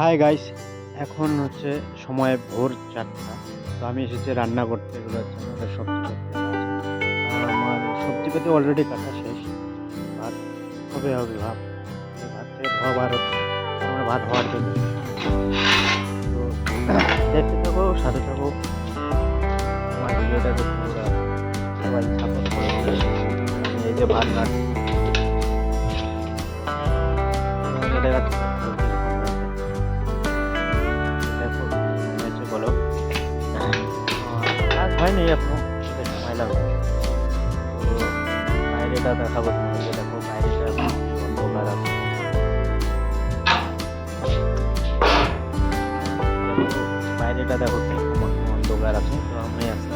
Hi guys এখন হচ্ছে সময় ভোর চারটা। তো আমি এসেছি রান্না করতে, এগুলো হচ্ছে আমাদের সবজি আমার সবজি পেতে অলরেডি কাটা শেষ। ভাত হবে হবে এই ভাত থেকে বার হচ্ছে। আমার ভাত হওয়ার জন্য। তো দেখতে থাকো, সাথে থাকো। আমার ভিডিওটাকে সবাই সাপোর্ট করে। এই যে ভাত কাট হয়নি এখনও। সময় লাগবে তো বাইরেটা দেখাবো তোমাকে দেখো বাইরেটা অন্ধকার আছে। বাইরেটা দেখো অন্ধকার আছে। তো আমি আজকে